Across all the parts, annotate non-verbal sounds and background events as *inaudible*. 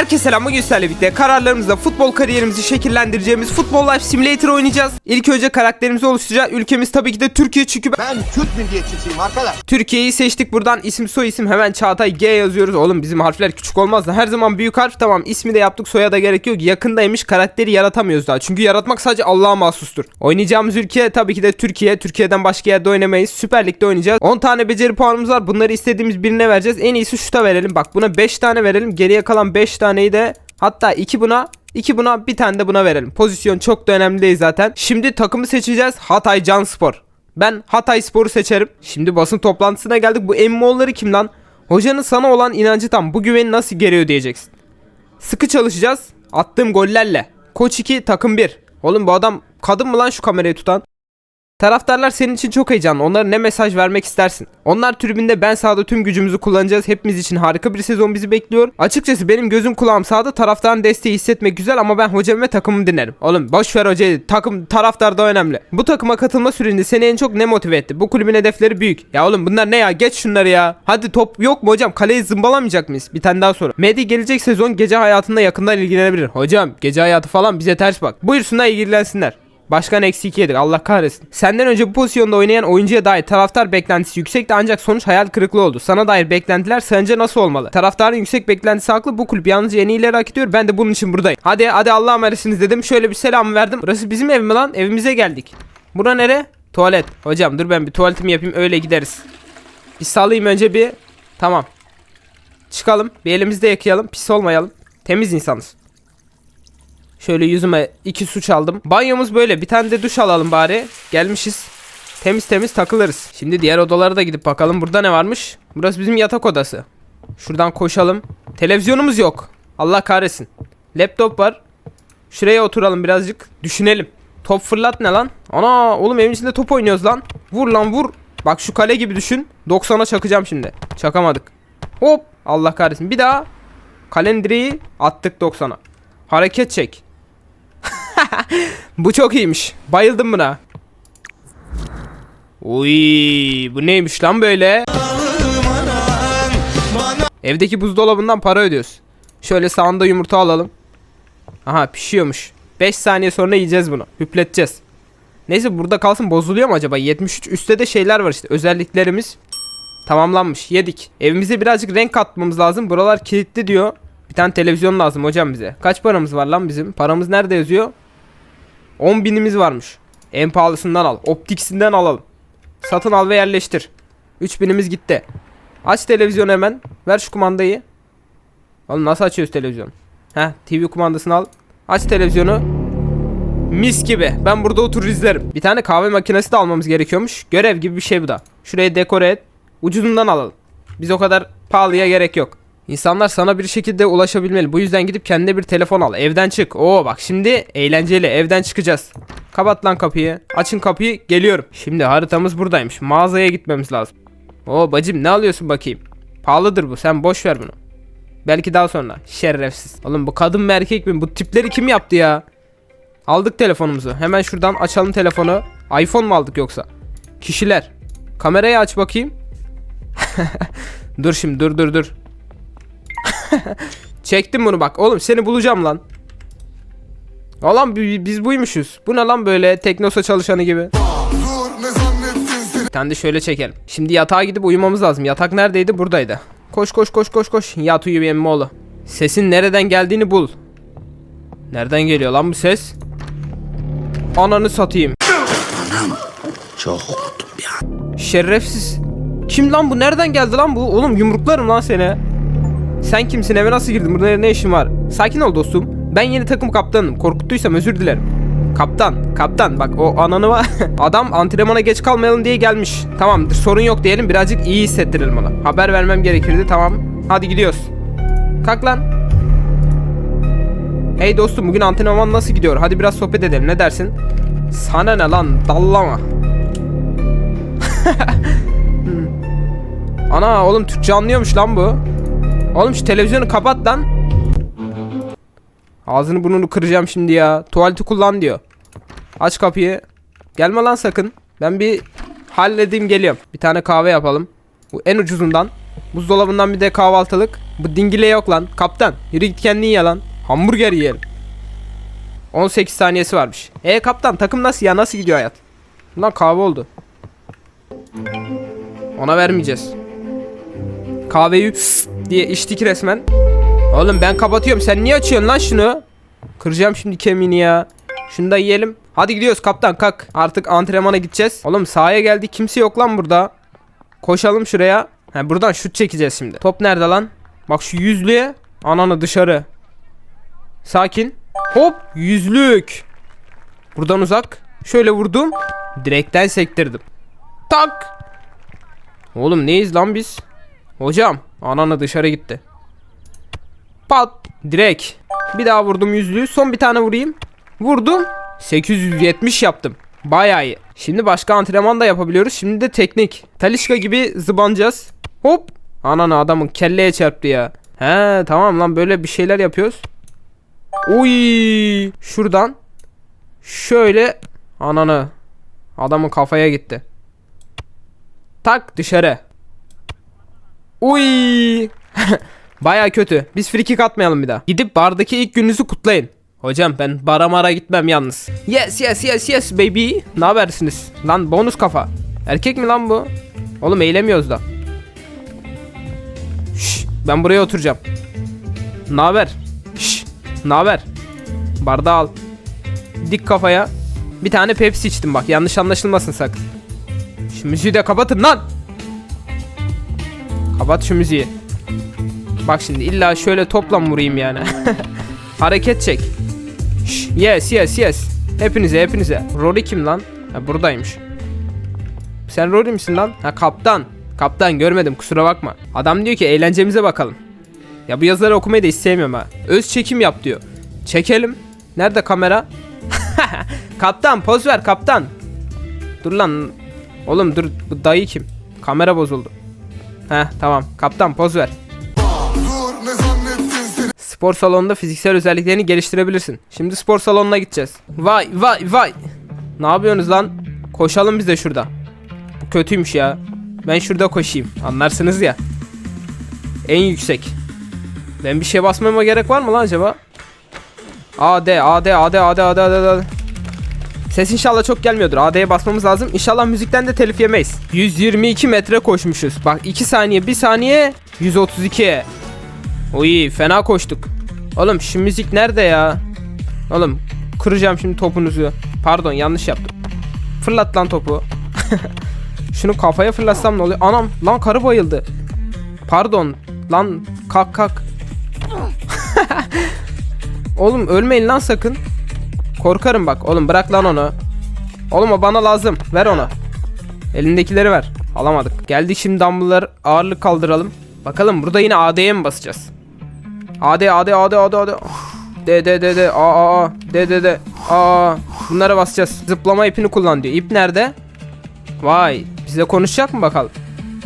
Herkese selam bugün sizlerle birlikte kararlarımızla futbol kariyerimizi şekillendireceğimiz Futbol Life Simulator oynayacağız. İlk önce karakterimizi oluşturacağız. Ülkemiz tabii ki de Türkiye çünkü ben Türk milliyetçisiyim arkadaş. Türkiye'yi seçtik buradan isim soy isim hemen Çağatay G yazıyoruz. Oğlum bizim harfler küçük olmaz da her zaman büyük harf tamam ismi de yaptık soya da gerek yok. Yakındaymış karakteri yaratamıyoruz daha. Çünkü yaratmak sadece Allah'a mahsustur. Oynayacağımız ülke tabii ki de Türkiye. Türkiye'den başka yerde oynamayız. Süper Lig'de oynayacağız. 10 tane beceri puanımız var. Bunları istediğimiz birine vereceğiz. En iyisi şuta verelim. Bak buna 5 tane verelim. Geriye kalan 5 taneyi de hatta 2 buna 2 buna bir tane de buna verelim. Pozisyon çok da önemli değil zaten. Şimdi takımı seçeceğiz. Hatay Canspor. Ben Hatay Spor'u seçerim. Şimdi basın toplantısına geldik. Bu emmoğulları kim lan? Hocanın sana olan inancı tam. Bu güveni nasıl geriyor diyeceksin. Sıkı çalışacağız. Attığım gollerle. Koç 2 takım 1. Oğlum bu adam kadın mı lan şu kamerayı tutan? Taraftarlar senin için çok heyecanlı. Onlara ne mesaj vermek istersin? Onlar tribünde ben sahada tüm gücümüzü kullanacağız. Hepimiz için harika bir sezon bizi bekliyor. Açıkçası benim gözüm kulağım sahada taraftarın desteği hissetmek güzel ama ben hocamı ve takımımı dinlerim. Oğlum boş ver hocayı. Takım taraftar da önemli. Bu takıma katılma sürecinde seni en çok ne motive etti? Bu kulübün hedefleri büyük. Ya oğlum bunlar ne ya? Geç şunları ya. Hadi top yok mu hocam? Kaleyi zımbalamayacak mıyız? Bir tane daha soru. Medi gelecek sezon gece hayatında yakından ilgilenebilir. Hocam gece hayatı falan bize ters bak. Buyursunlar ilgilensinler. Başkan eksi 2 yedik Allah kahretsin. Senden önce bu pozisyonda oynayan oyuncuya dair taraftar beklentisi yüksekti ancak sonuç hayal kırıklığı oldu. Sana dair beklentiler sence nasıl olmalı? Taraftarın yüksek beklentisi haklı bu kulüp yalnızca en iyileri hak ediyor ben de bunun için buradayım. Hadi hadi Allah'a emanetsiniz dedim şöyle bir selam verdim. Burası bizim ev mi lan? Evimize geldik. Bura nere? Tuvalet. Hocam dur ben bir tuvaletimi yapayım öyle gideriz. Bir salayım önce bir. Tamam. Çıkalım bir elimizde yakayalım pis olmayalım. Temiz insanız. Şöyle yüzüme iki su çaldım. Banyomuz böyle. Bir tane de duş alalım bari. Gelmişiz. Temiz temiz takılırız. Şimdi diğer odalara da gidip bakalım. Burada ne varmış? Burası bizim yatak odası. Şuradan koşalım. Televizyonumuz yok. Allah kahretsin. Laptop var. Şuraya oturalım birazcık. Düşünelim. Top fırlat ne lan? Ana oğlum evin içinde top oynuyoruz lan. Vur lan vur. Bak şu kale gibi düşün. 90'a çakacağım şimdi. Çakamadık. Hop. Allah kahretsin. Bir daha. Kalenin attık 90'a. Hareket çek. Bu çok iyiymiş. Bayıldım buna. Uy, bu neymiş lan böyle? Evdeki buzdolabından para ödüyoruz. Şöyle sağında yumurta alalım. Aha pişiyormuş. 5 saniye sonra yiyeceğiz bunu. Hüpleteceğiz. Neyse burada kalsın bozuluyor mu acaba? 73 üstte de şeyler var işte. Özelliklerimiz tamamlanmış. Yedik. Evimize birazcık renk katmamız lazım. Buralar kilitli diyor. Bir tane televizyon lazım hocam bize. Kaç paramız var lan bizim? Paramız nerede yazıyor? 10 binimiz varmış. En pahalısından al. Optiksinden alalım. Satın al ve yerleştir. 3 binimiz gitti. Aç televizyonu hemen. Ver şu kumandayı. Oğlum nasıl açıyoruz televizyonu? Heh TV kumandasını al. Aç televizyonu. Mis gibi. Ben burada oturur izlerim. Bir tane kahve makinesi de almamız gerekiyormuş. Görev gibi bir şey bu da. Şurayı dekore et. Ucuzundan alalım. Biz o kadar pahalıya gerek yok. İnsanlar sana bir şekilde ulaşabilmeli. Bu yüzden gidip kendine bir telefon al. Evden çık. Oo bak şimdi eğlenceli. Evden çıkacağız. Kapat lan kapıyı. Açın kapıyı. Geliyorum. Şimdi haritamız buradaymış. Mağazaya gitmemiz lazım. Oo bacım ne alıyorsun bakayım? Pahalıdır bu. Sen boş ver bunu. Belki daha sonra. Şerefsiz. Oğlum bu kadın mı erkek mi? Bu tipleri kim yaptı ya? Aldık telefonumuzu. Hemen şuradan açalım telefonu. iPhone mu aldık yoksa? Kişiler. Kamerayı aç bakayım. *laughs* dur şimdi dur dur dur. *laughs* Çektim bunu bak. Oğlum seni bulacağım lan. Bi- biz buymuşuz. Bu ne lan böyle teknosa çalışanı gibi. Tane de şöyle çekelim. Şimdi yatağa gidip uyumamız lazım. Yatak neredeydi? Buradaydı. Koş koş koş koş koş. Yat uyu benim oğlu. Sesin nereden geldiğini bul. Nereden geliyor lan bu ses? Ananı satayım. Çok Şerefsiz. Kim lan bu? Nereden geldi lan bu? Oğlum yumruklarım lan seni. Sen kimsin? Eve nasıl girdin? Burada ne işin var? Sakin ol dostum. Ben yeni takım kaptanım. Korkuttuysam özür dilerim. Kaptan, kaptan bak o ananı var. *laughs* Adam antrenmana geç kalmayalım diye gelmiş. Tamamdır sorun yok diyelim birazcık iyi hissettirelim ona. Haber vermem gerekirdi tamam. Hadi gidiyoruz. Kalk lan. Hey dostum bugün antrenman nasıl gidiyor? Hadi biraz sohbet edelim ne dersin? Sana ne lan dallama. *laughs* Ana oğlum Türkçe anlıyormuş lan bu. Oğlum şu televizyonu kapat lan. Ağzını burnunu kıracağım şimdi ya. Tuvaleti kullan diyor. Aç kapıyı. Gelme lan sakın. Ben bir halledeyim geliyorum. Bir tane kahve yapalım. Bu en ucuzundan. Buzdolabından bir de kahvaltılık. Bu dingile yok lan. Kaptan yürü git kendin ye lan. Hamburger yiyelim. 18 saniyesi varmış. E kaptan takım nasıl ya? Nasıl gidiyor hayat? Lan kahve oldu. Ona vermeyeceğiz. Kahveyi diye içtik resmen. Oğlum ben kapatıyorum. Sen niye açıyorsun lan şunu? Kıracağım şimdi kemiğini ya. Şunu da yiyelim. Hadi gidiyoruz kaptan kalk. Artık antrenmana gideceğiz. Oğlum sahaya geldik. Kimse yok lan burada. Koşalım şuraya. Ha, buradan şut çekeceğiz şimdi. Top nerede lan? Bak şu yüzlüğe. Ananı dışarı. Sakin. Hop yüzlük. Buradan uzak. Şöyle vurdum. Direkten sektirdim. Tak. Oğlum neyiz lan biz? Hocam. Ananı dışarı gitti. Pat. Direk. Bir daha vurdum yüzlüğü. Son bir tane vurayım. Vurdum. 870 yaptım. Bayağı iyi. Şimdi başka antrenman da yapabiliyoruz. Şimdi de teknik. Talişka gibi zıbanacağız. Hop. Ananı adamın kelleye çarptı ya. He tamam lan böyle bir şeyler yapıyoruz. Uy. Şuradan. Şöyle. Ananı. Adamın kafaya gitti. Tak dışarı. Uy. *laughs* Baya kötü. Biz free atmayalım bir daha. Gidip bardaki ilk gününüzü kutlayın. Hocam ben bara mara gitmem yalnız. Yes yes yes yes baby. Ne habersiniz? Lan bonus kafa. Erkek mi lan bu? Oğlum eğlemiyoruz da. Şş, ben buraya oturacağım. Ne haber? Şş, ne haber? Bardağı al. Dik kafaya. Bir tane Pepsi içtim bak yanlış anlaşılmasın sakın. Şu müziği de kapatın lan. Kapat şu müziği. Bak şimdi illa şöyle topla mı vurayım yani. *laughs* Hareket çek. Şş, yes yes yes. Hepinize hepinize. Rory kim lan? Ha, buradaymış. Sen Rory misin lan? Ha kaptan. Kaptan görmedim kusura bakma. Adam diyor ki eğlencemize bakalım. Ya bu yazıları okumayı da istemiyorum ha. Öz çekim yap diyor. Çekelim. Nerede kamera? *laughs* kaptan poz ver kaptan. Dur lan. Oğlum dur bu dayı kim? Kamera bozuldu. Heh tamam kaptan poz ver. Spor salonunda fiziksel özelliklerini geliştirebilirsin. Şimdi spor salonuna gideceğiz. Vay vay vay. Ne yapıyorsunuz lan? Koşalım biz de şurada. Bu kötüymüş ya. Ben şurada koşayım. Anlarsınız ya. En yüksek. Ben bir şey basmama gerek var mı lan acaba? AD AD AD AD AD AD AD Ses inşallah çok gelmiyordur. AD'ye basmamız lazım. İnşallah müzikten de telif yemeyiz. 122 metre koşmuşuz. Bak 2 saniye 1 saniye 132. Oy fena koştuk. Oğlum şu müzik nerede ya? Oğlum kıracağım şimdi topunuzu. Pardon yanlış yaptım. Fırlat lan topu. *laughs* Şunu kafaya fırlatsam ne oluyor? Anam lan karı bayıldı. Pardon lan kalk kalk. *laughs* Oğlum ölmeyin lan sakın. Korkarım bak oğlum bırak lan onu. Oğlum o bana lazım. Ver onu. Elindekileri ver. Alamadık. Geldik şimdi dumbbell'lar ağırlık kaldıralım. Bakalım burada yine AD'ye mi basacağız? AD AD AD AD AD. D D D D A A A D D D A A. Bunlara basacağız. Zıplama ipini kullan diyor. İp nerede? Vay. Bizle konuşacak mı bakalım?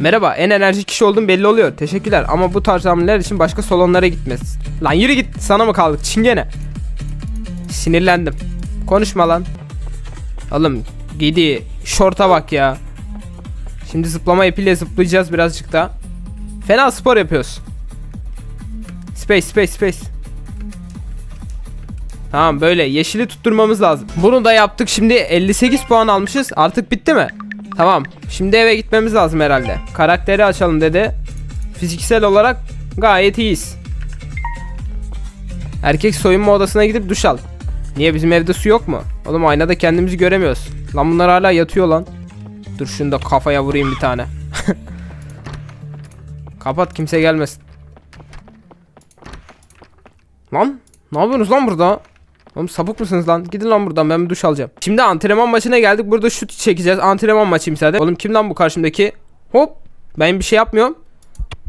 Merhaba, en enerjik kişi olduğum belli oluyor. Teşekkürler ama bu tarz hamleler için başka salonlara gitmez. Lan yürü git, sana mı kaldık çingene? Sinirlendim. Konuşma lan. Oğlum gidi şorta bak ya. Şimdi zıplama ipiyle zıplayacağız birazcık da. Fena spor yapıyoruz. Space space space. Tamam böyle yeşili tutturmamız lazım. Bunu da yaptık şimdi 58 puan almışız. Artık bitti mi? Tamam. Şimdi eve gitmemiz lazım herhalde. Karakteri açalım dedi. Fiziksel olarak gayet iyiyiz. Erkek soyunma odasına gidip duş al. Niye bizim evde su yok mu? Oğlum aynada kendimizi göremiyoruz. Lan bunlar hala yatıyor lan. Dur şunu da kafaya vurayım bir tane. *laughs* Kapat kimse gelmesin. Lan ne yapıyorsunuz lan burada? Oğlum sapık mısınız lan? Gidin lan buradan ben bir duş alacağım. Şimdi antrenman maçına geldik. Burada şut çekeceğiz. Antrenman maçıyım sadece. Oğlum kim lan bu karşımdaki? Hop. Ben bir şey yapmıyorum.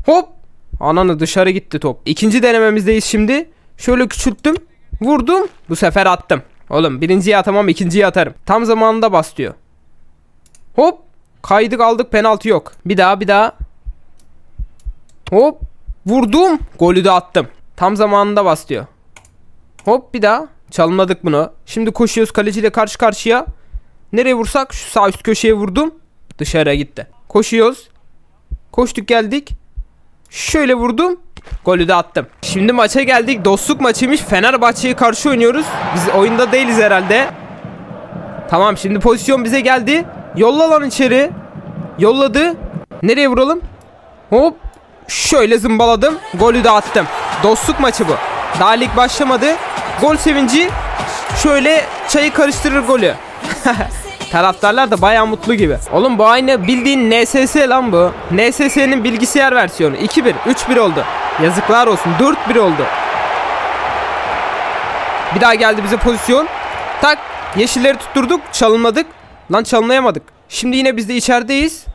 Hop. Ananı dışarı gitti top. İkinci denememizdeyiz şimdi. Şöyle küçülttüm. Vurdum. Bu sefer attım. Oğlum birinciyi atamam ikinciyi atarım. Tam zamanında bas diyor. Hop. Kaydık aldık penaltı yok. Bir daha bir daha. Hop. Vurdum. Golü de attım. Tam zamanında bas diyor. Hop bir daha. Çalımladık bunu. Şimdi koşuyoruz kaleciyle karşı karşıya. Nereye vursak şu sağ üst köşeye vurdum. Dışarıya gitti. Koşuyoruz. Koştuk geldik. Şöyle vurdum. Golü de attım. Şimdi maça geldik. Dostluk maçıymış. Fenerbahçe'ye karşı oynuyoruz. Biz oyunda değiliz herhalde. Tamam şimdi pozisyon bize geldi. Yolla lan içeri. Yolladı. Nereye vuralım? Hop. Şöyle zımbaladım. Golü de attım. Dostluk maçı bu. Daha lig başlamadı. Gol sevinci. Şöyle çayı karıştırır golü. *laughs* Taraftarlar da baya mutlu gibi. Oğlum bu aynı bildiğin NSS lan bu. NSS'nin bilgisayar versiyonu. 2-1, 3-1 oldu. Yazıklar olsun. 4-1 oldu. Bir daha geldi bize pozisyon. Tak. Yeşilleri tutturduk. Çalınmadık. Lan çalınayamadık. Şimdi yine biz de içerideyiz.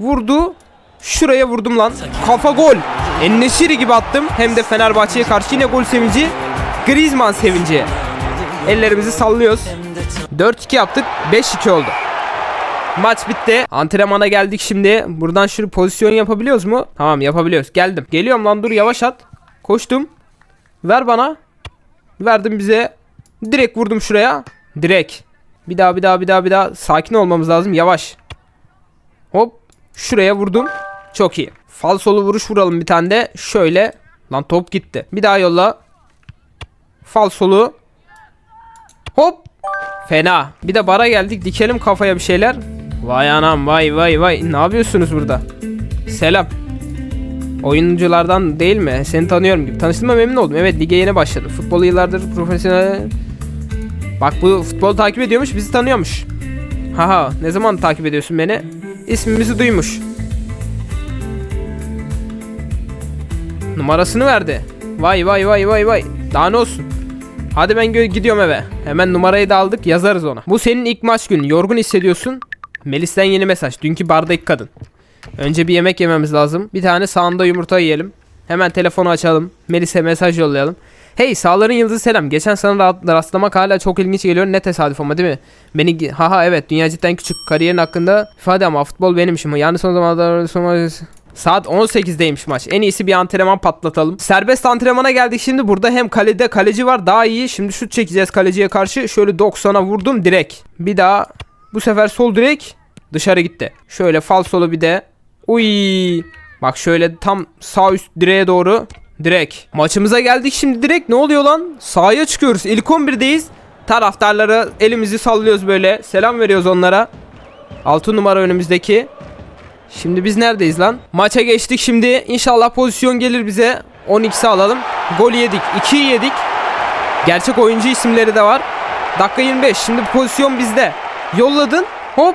Vurdu. Şuraya vurdum lan. Kafa gol. Enneşiri gibi attım. Hem de Fenerbahçe'ye karşı yine gol sevinci. Griezmann sevinci. Ellerimizi sallıyoruz. 4-2 yaptık. 5-2 oldu. Maç bitti. Antrenmana geldik şimdi. Buradan şu pozisyon yapabiliyoruz mu? Tamam yapabiliyoruz. Geldim. Geliyorum lan dur yavaş at. Koştum. Ver bana. Verdim bize. Direkt vurdum şuraya. Direkt. Bir daha bir daha bir daha bir daha. Sakin olmamız lazım. Yavaş. Hop. Şuraya vurdum. Çok iyi. Falsolu vuruş vuralım bir tane de. Şöyle. Lan top gitti. Bir daha yolla. Falsolu. Hop. Fena. Bir de bara geldik. Dikelim kafaya bir şeyler. Vay anam vay vay vay. Ne yapıyorsunuz burada? Selam. Oyunculardan değil mi? Seni tanıyorum gibi. Tanıştığıma memnun oldum. Evet lige yeni başladım. Futbolu yıllardır profesyonel... Bak bu futbol takip ediyormuş bizi tanıyormuş. Haha ne zaman takip ediyorsun beni? İsmimizi duymuş. Numarasını verdi. Vay vay vay vay vay. Daha ne olsun? Hadi ben gidiyorum eve. Hemen numarayı da aldık yazarız ona. Bu senin ilk maç günün. Yorgun hissediyorsun. Melis'ten yeni mesaj. Dünkü bardaki kadın. Önce bir yemek yememiz lazım. Bir tane sağında yumurta yiyelim. Hemen telefonu açalım. Melis'e mesaj yollayalım. Hey sağların yıldızı selam. Geçen sana ra- rastlamak hala çok ilginç geliyor. Ne tesadüf ama değil mi? Beni haha evet dünya cidden küçük. Kariyerin hakkında ifade ama futbol benim işim. Yani son zamanlarda son Saat 18'deymiş maç. En iyisi bir antrenman patlatalım. Serbest antrenmana geldik şimdi. Burada hem kalede kaleci var daha iyi. Şimdi şut çekeceğiz kaleciye karşı. Şöyle 90'a vurdum direkt. Bir daha bu sefer sol direkt dışarı gitti. Şöyle falsolu bir de. Uy. Bak şöyle tam sağ üst direğe doğru. Direkt. Maçımıza geldik şimdi direkt. Ne oluyor lan? Sahaya çıkıyoruz. İlk 11'deyiz. Taraftarlara elimizi sallıyoruz böyle. Selam veriyoruz onlara. 6 numara önümüzdeki. Şimdi biz neredeyiz lan? Maça geçtik şimdi. İnşallah pozisyon gelir bize. 12'si alalım. Gol yedik. 2'yi yedik. Gerçek oyuncu isimleri de var. Dakika 25. Şimdi pozisyon bizde. Yolladın. Hop.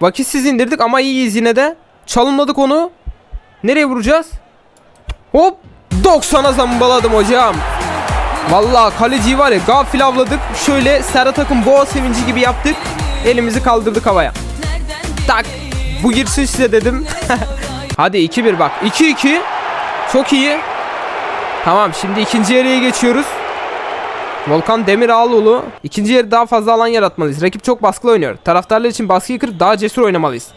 Vakitsiz indirdik ama iyiyiz yine de. Çalınmadık onu. Nereye vuracağız? Hop. 90'a zambaladım hocam. Vallahi kaleciyi var ya gafil avladık. Şöyle Serhat Akın boğa sevinci gibi yaptık. Elimizi kaldırdık havaya. Tak. Bu girsin size dedim. *laughs* Hadi 2-1 bak. 2-2. Çok iyi. Tamam şimdi ikinci yarıya geçiyoruz. Volkan Demirağlıoğlu. İkinci yarı daha fazla alan yaratmalıyız. Rakip çok baskılı oynuyor. Taraftarlar için baskıyı kırıp daha cesur oynamalıyız.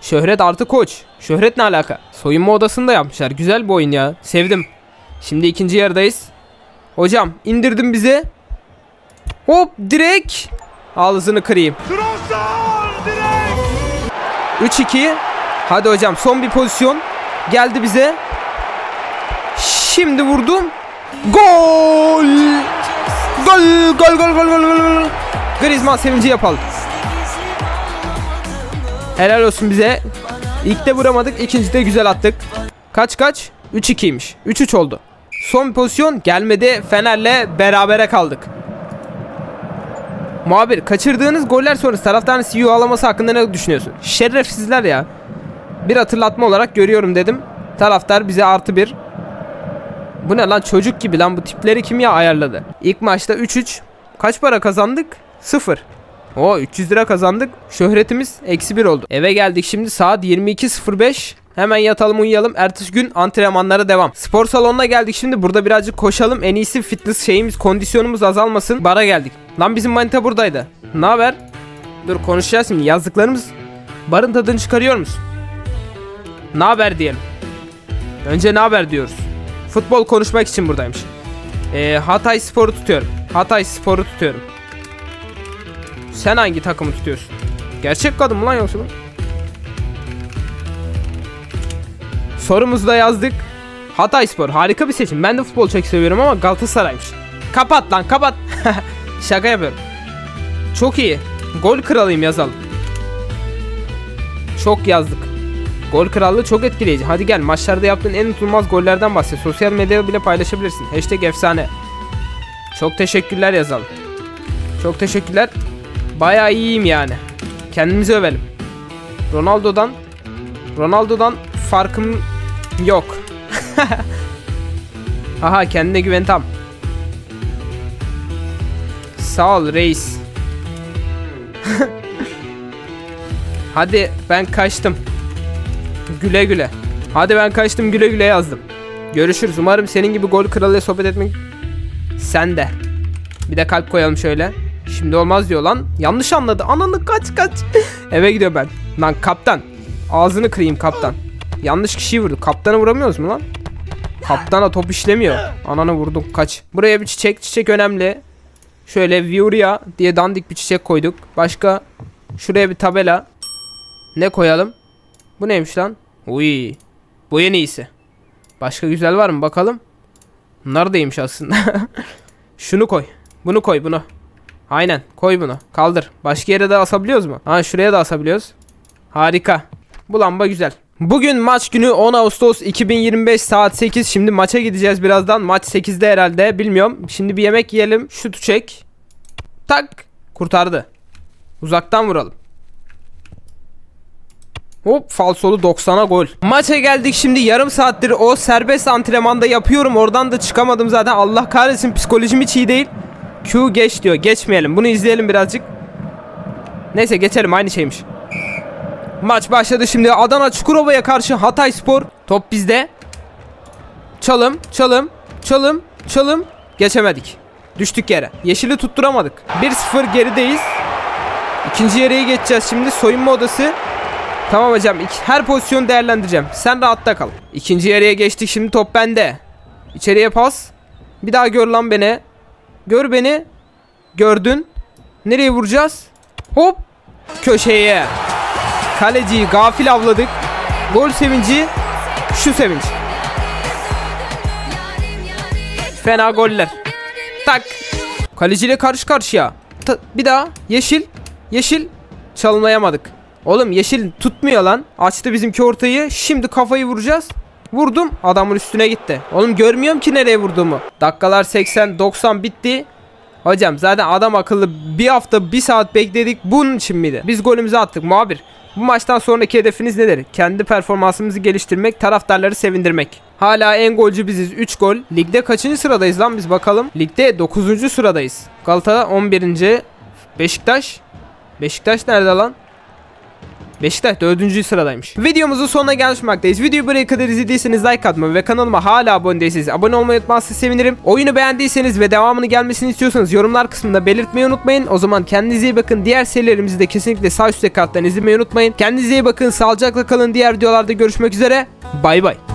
Şöhret artı koç. Şöhret ne alaka? Soyunma odasında yapmışlar. Güzel bir oyun ya. Sevdim. Şimdi ikinci yarıdayız. Hocam indirdim bize. Hop direkt. Ağzını kırayım. 3-2. Hadi hocam son bir pozisyon. Geldi bize. Şimdi vurdum. Gol! Gol! Gol gol gol gol gol. Griezmann sevinci yapalım. Helal olsun bize. İlk de vuramadık, ikinci de güzel attık. Kaç kaç? 3-2'ymiş. 3-3 oldu. Son pozisyon gelmedi. Fener'le berabere kaldık. Muhabir kaçırdığınız goller sonrası taraftarın CEO alaması hakkında ne düşünüyorsun? Şerefsizler ya. Bir hatırlatma olarak görüyorum dedim. Taraftar bize artı bir. Bu ne lan çocuk gibi lan bu tipleri kim ya ayarladı? İlk maçta 3-3. Kaç para kazandık? 0. O 300 lira kazandık. Şöhretimiz eksi 1 oldu. Eve geldik şimdi saat 22.05. Hemen yatalım uyuyalım. Ertesi gün antrenmanlara devam. Spor salonuna geldik şimdi. Burada birazcık koşalım. En iyisi fitness şeyimiz, kondisyonumuz azalmasın. Bara geldik. Lan bizim manita buradaydı. Ne haber? Dur konuşacağız şimdi. Yazdıklarımız barın tadını çıkarıyor musun? Ne haber diyelim. Önce ne haber diyoruz. Futbol konuşmak için buradaymış. Ee, Hatay Spor'u tutuyorum. Hatay Spor'u tutuyorum. Sen hangi takımı tutuyorsun? Gerçek kadın mı lan yoksa bu? Sorumuzu da yazdık. Hatay Spor harika bir seçim. Ben de futbol çok seviyorum ama Galatasaray'mış. Kapat lan kapat. *laughs* Şaka yapıyorum. Çok iyi. Gol kralıyım yazalım. Çok yazdık. Gol krallığı çok etkileyici. Hadi gel maçlarda yaptığın en unutulmaz gollerden bahset. Sosyal medyada bile paylaşabilirsin. Hashtag efsane. Çok teşekkürler yazalım. Çok teşekkürler. Bayağı iyiyim yani. Kendimizi övelim. Ronaldo'dan Ronaldo'dan farkım yok. *laughs* Aha kendine güven tam. Sağ ol reis. *laughs* Hadi ben kaçtım. Güle güle. Hadi ben kaçtım güle güle yazdım. Görüşürüz. Umarım senin gibi gol kralıyla sohbet etmek sen de. Bir de kalp koyalım şöyle. Şimdi olmaz diyor lan. Yanlış anladı. Ananı kaç kaç. *laughs* Eve gidiyor ben. Lan kaptan. Ağzını kırayım kaptan. Yanlış kişiyi vurdu. Kaptanı vuramıyoruz mu lan? Kaptana top işlemiyor. Ananı vurdum kaç. Buraya bir çiçek. Çiçek önemli. Şöyle Viuria diye dandik bir çiçek koyduk. Başka şuraya bir tabela. Ne koyalım? Bu neymiş lan? Uy. Bu en iyisi. Başka güzel var mı bakalım? Bunlar da iyiymiş aslında. *laughs* Şunu koy. Bunu koy bunu. Aynen koy bunu. Kaldır. Başka yere de asabiliyoruz mu? Ha şuraya da asabiliyoruz. Harika. Bu lamba güzel. Bugün maç günü 10 Ağustos 2025 saat 8. Şimdi maça gideceğiz birazdan. Maç 8'de herhalde bilmiyorum. Şimdi bir yemek yiyelim. Şutu çek. Tak. Kurtardı. Uzaktan vuralım. Hop falsolu 90'a gol. Maça geldik şimdi yarım saattir o serbest antrenmanda yapıyorum. Oradan da çıkamadım zaten. Allah kahretsin psikolojim hiç iyi değil. Q geç diyor. Geçmeyelim. Bunu izleyelim birazcık. Neyse geçelim aynı şeymiş. Maç başladı şimdi. Adana Çukurova'ya karşı Hatay Spor. Top bizde. Çalım, çalım, çalım, çalım. Geçemedik. Düştük yere. Yeşili tutturamadık. 1-0 gerideyiz. İkinci yarıya geçeceğiz şimdi. Soyunma odası. Tamam hocam. her pozisyonu değerlendireceğim. Sen rahatta kal. İkinci yarıya geçtik. Şimdi top bende. İçeriye pas. Bir daha gör lan beni. Gör beni. Gördün. Nereye vuracağız? Hop. Köşeye. Kaleciyi gafil avladık. Gol sevinci. Şu sevinç. Fena goller. Tak. Kaleciyle karşı karşıya. Ta- bir daha. Yeşil. Yeşil. Çalmayamadık. Oğlum yeşil tutmuyor lan. Açtı bizimki ortayı. Şimdi kafayı vuracağız. Vurdum. Adamın üstüne gitti. Oğlum görmüyorum ki nereye vurduğumu. Dakikalar 80 90 bitti. Hocam zaten adam akıllı bir hafta bir saat bekledik bunun için miydi? Biz golümüzü attık muhabir. Bu maçtan sonraki hedefiniz nedir? Kendi performansımızı geliştirmek, taraftarları sevindirmek. Hala en golcü biziz 3 gol. Ligde kaçıncı sıradayız lan biz bakalım. Ligde 9. sıradayız. Galata 11. Beşiktaş. Beşiktaş nerede lan? Beşiktaş 4. sıradaymış. Videomuzun sonuna gelmiş bulunmaktayız. Videoyu buraya kadar izlediyseniz like atmayı ve kanalıma hala abone değilseniz abone olmayı unutmazsanız sevinirim. Oyunu beğendiyseniz ve devamını gelmesini istiyorsanız yorumlar kısmında belirtmeyi unutmayın. O zaman kendinize iyi bakın. Diğer serilerimizi de kesinlikle sağ üstteki karttan izlemeyi unutmayın. Kendinize iyi bakın. Sağlıcakla kalın. Diğer videolarda görüşmek üzere. Bay bay.